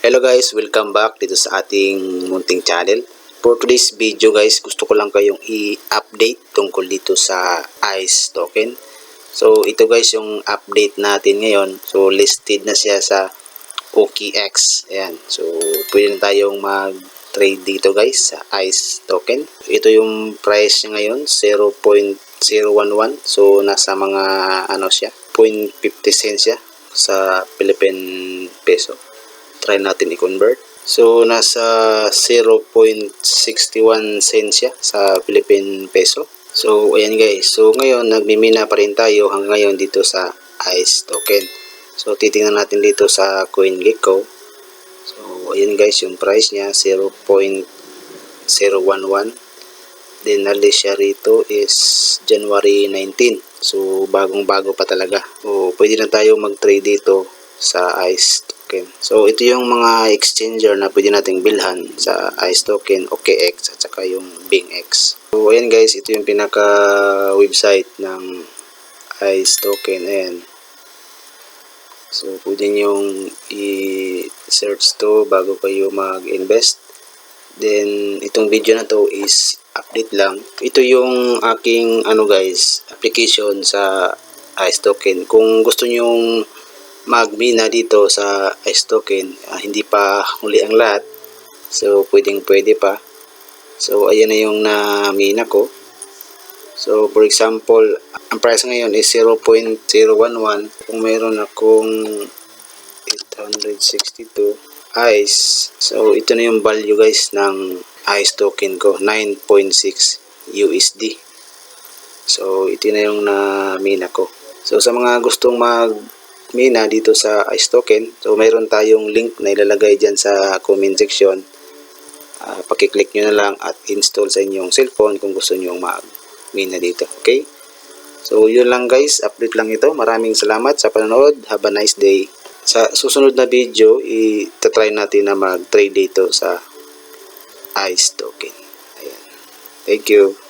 Hello guys, welcome back dito sa ating munting channel. For today's video guys, gusto ko lang kayong i-update tungkol dito sa ICE token. So ito guys yung update natin ngayon. So listed na siya sa OKX. Ayan. So pwede na tayong mag-trade dito guys sa ICE token. Ito yung price niya ngayon, 0.011. So nasa mga ano siya, 0.50 cents siya sa Philippine peso try natin i-convert. So, nasa 0.61 cents siya sa Philippine peso. So, ayan guys. So, ngayon, nagmimina pa rin tayo hanggang ngayon dito sa ICE token. So, titingnan natin dito sa CoinGecko. So, ayan guys, yung price niya, 0.011. Then, nalis siya rito is January 19. So, bagong-bago pa talaga. So, pwede na tayo mag-trade dito sa ICE token. So, ito yung mga exchanger na pwede nating bilhan sa ICE token, OKX, at saka yung BingX. So, ayan guys, ito yung pinaka-website ng ICE token. Ayan. So, pwede nyong i-search to bago kayo mag-invest. Then, itong video na to is update lang. Ito yung aking, ano guys, application sa ICE token. Kung gusto nyong magmina dito sa ice token ah, hindi pa huli ang lahat. So pwedeng pwede pa. So ayan na yung na-mina ko. So for example ang price ngayon is 0.011 kung meron akong 862 ice so ito na yung value guys ng ice token ko 9.6 USD so ito na yung na-mina ko. So sa mga gustong mag mina dito sa ice token. So, mayroon tayong link na ilalagay dyan sa comment section. Uh, pakiclick nyo na lang at install sa inyong cellphone kung gusto nyo mag-mina dito. Okay? So, yun lang guys. Update lang ito. Maraming salamat sa panonood. Have a nice day. Sa susunod na video, i-try natin na mag-trade dito sa ice token. Ayan. Thank you.